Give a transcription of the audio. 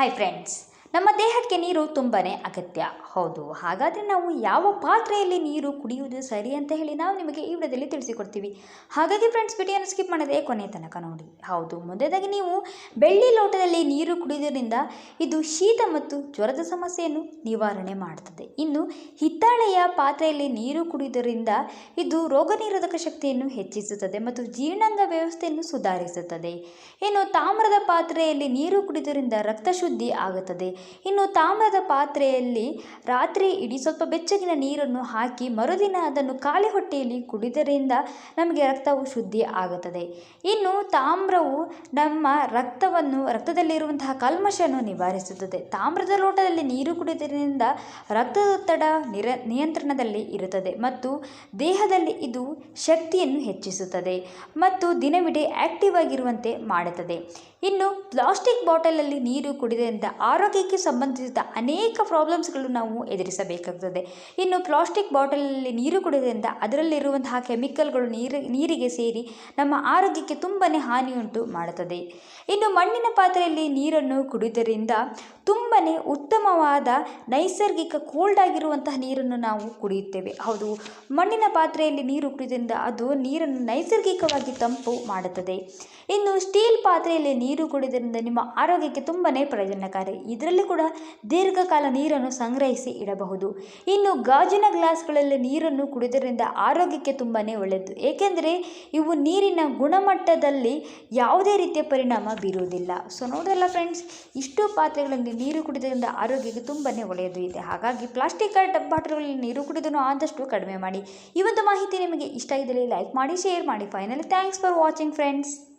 Hi friends ನಮ್ಮ ದೇಹಕ್ಕೆ ನೀರು ತುಂಬಾ ಅಗತ್ಯ. ಹೌದು, ಹಾಗಾದರೆ ನಾವು ಯಾವ ಪಾತ್ರೆಯಲ್ಲಿ ನೀರು ಕುಡಿಯುವುದು ಸರಿ ಅಂತ ಹೇಳಿ ನಾವು ನಿಮಗೆ ಈ ವಿಡಿಯೋದಲ್ಲಿ ತಿಳಿಸಿಕೊಡ್ತೀವಿ. ಹಾಗಾಗಿ ಫ್ರೆಂಡ್ಸ್ ವಿಡಿಯೋನ ಸ್ಕಿಪ್ ಮಾಡದೆ ಕೊನೆ ತನಕ ನೋಡಿ. ಹೌದು, ಮೊದಲಾಗಿ ನೀವು ಬೆಳ್ಳಿ ಲೋಟದಲ್ಲಿ ನೀರು ಕುಡಿಯೋದ್ರಿಂದ ಇದು ಶೀತ ಮತ್ತು ಜ್ವರದ ಸಮಸ್ಯೆಯನ್ನು ನಿವಾರಣೆ ಮಾಡುತ್ತದೆ ಇನ್ನು ಹಿತ್ತಾಳೆಯ ಪಾತ್ರೆಯಲ್ಲಿ ನೀರು ಕುಡಿಯುವುದರಿಂದ ಇದು ರೋಗ ನಿರೋಧಕ ಶಕ್ತಿಯನ್ನು ಹೆಚ್ಚಿಸುತ್ತದೆ ಮತ್ತು ಜೀರ್ಣಾಂಗ ವ್ಯವಸ್ಥೆಯನ್ನು ಸುಧಾರಿಸುತ್ತದೆ. ಇನ್ನು ತಾಮ್ರದ ಪಾತ್ರೆಯಲ್ಲಿ ನೀರು ಕುಡಿಯುವುದರಿಂದ ರಕ್ತ ಶುದ್ಧಿ ಆಗುತ್ತದೆ. ಇನ್ನು ತಾಮ್ರದ ಪಾತ್ರೆಯಲ್ಲಿ ರಾತ್ರಿ ಇಡೀ ಸ್ವಲ್ಪ ಬೆಚ್ಚಗಿನ ನೀರನ್ನು ಹಾಕಿ ಮರುದಿನ ಅದನ್ನು ಖಾಲಿ ಹೊಟ್ಟೆಯಲ್ಲಿ ಕುಡಿದರಿಂದ ನಮಗೆ ರಕ್ತವು ಶುದ್ಧಿ ಆಗುತ್ತದೆ. ಇನ್ನು ತಾಮ್ರವು ನಮ್ಮ ರಕ್ತವನ್ನು, ರಕ್ತದಲ್ಲಿರುವಂತಹ ಕಲ್ಮಶವನ್ನು ನಿವಾರಿಸುತ್ತದೆ. ತಾಮ್ರದ ಲೋಟದಲ್ಲಿ ನೀರು ಕುಡಿದರಿಂದ ರಕ್ತದೊತ್ತಡ ನಿರ, ನಿಯಂತ್ರಣದಲ್ಲಿ ಇರುತ್ತದೆ ಮತ್ತು ದೇಹದಲ್ಲಿ ಇದು ಶಕ್ತಿಯನ್ನು ಹೆಚ್ಚಿಸುತ್ತದೆ ಮತ್ತು ದಿನವಿಡೀ ಆಕ್ಟಿವ್ ಆಗಿರುವಂತೆ ಮಾಡುತ್ತದೆ. ಇನ್ನು ಪ್ಲಾಸ್ಟಿಕ್ ಬಾಟಲಲ್ಲಿ ನೀರು ಕುಡಿದರಿಂದ ಆರೋಗ್ಯಕ್ಕೆ ಸಂಬಂಧಿಸಿದ ಅನೇಕ ಪ್ರಾಬ್ಲಮ್ಸ್ಗಳು ನಾವು ಎದುರಿಸಬೇಕಾಗ್ತದೆ. ಇನ್ನು ಪ್ಲಾಸ್ಟಿಕ್ ಬಾಟಲಲ್ಲಿ ನೀರು ಕುಡಿಯೋದ್ರಿಂದ ಅದರಲ್ಲಿರುವಂತಹ ಕೆಮಿಕಲ್ಗಳು ನೀರು, ನೀರಿಗೆ ಸೇರಿ ನಮ್ಮ ಆರೋಗ್ಯಕ್ಕೆ ತುಂಬಾ ಹಾನಿಯುಂಟು ಮಾಡುತ್ತದೆ. ಇನ್ನು ಮಣ್ಣಿನ ಪಾತ್ರೆಯಲ್ಲಿ ನೀರನ್ನು ಕುಡಿಯೋದರಿಂದ ತುಂಬಾ ಉತ್ತಮವಾದ ನೈಸರ್ಗಿಕ ಕೋಲ್ಡ್ ಆಗಿರುವಂತಹ ನೀರನ್ನು ನಾವು ಕುಡಿಯುತ್ತೇವೆ. ಹೌದು, ಮಣ್ಣಿನ ಪಾತ್ರೆಯಲ್ಲಿ ನೀರು ಕುಡಿಯೋದ್ರಿಂದ ಅದು ನೀರನ್ನು ನೈಸರ್ಗಿಕವಾಗಿ ತಂಪು ಮಾಡುತ್ತದೆ. ಇನ್ನು ಸ್ಟೀಲ್ ಪಾತ್ರೆಯಲ್ಲಿ ನೀರು ಕುಡಿಯೋದ್ರಿಂದ ನಿಮ್ಮ ಆರೋಗ್ಯಕ್ಕೆ ತುಂಬಾ ಪ್ರಯೋಜನಕಾರಿ. ಇದರಲ್ಲಿ ಕೂಡ ದೀರ್ಘಕಾಲ ನೀರನ್ನು ಸಂಗ್ರಹಿಸಿ ಇಡಬಹುದು. ಇನ್ನು ಗಾಜಿನ ಗ್ಲಾಸ್ಗಳಲ್ಲಿ ನೀರನ್ನು ಕುಡಿದರಿಂದ ಆರೋಗ್ಯಕ್ಕೆ ತುಂಬಾ ಒಳ್ಳೆಯದು. ಏಕೆಂದರೆ ಇವು ನೀರಿನ ಗುಣಮಟ್ಟದಲ್ಲಿ ಯಾವುದೇ ರೀತಿಯ ಪರಿಣಾಮ ಬೀರುವುದಿಲ್ಲ. ಸೊ ನೋಡಲ್ಲ ಫ್ರೆಂಡ್ಸ್ ಇಷ್ಟು ಪಾತ್ರೆಗಳಲ್ಲಿ ನೀರು ಕುಡಿದರಿಂದ ಆರೋಗ್ಯಕ್ಕೆ ತುಂಬಾ ಒಳ್ಳೆಯದು ಇದೆ. ಹಾಗಾಗಿ ಪ್ಲಾಸ್ಟಿಕ್ ಬಾಟಲ್ಗಳಲ್ಲಿ ನೀರು ಕುಡಿಯೋದನ್ನು ಆದಷ್ಟು ಕಡಿಮೆ ಮಾಡಿ. ಈ ಒಂದು ಮಾಹಿತಿ ನಿಮಗೆ ಇಷ್ಟ ಇದ್ದಲ್ಲಿ ಲೈಕ್ ಮಾಡಿ, ಶೇರ್ ಮಾಡಿ. Finally thanks for watching friends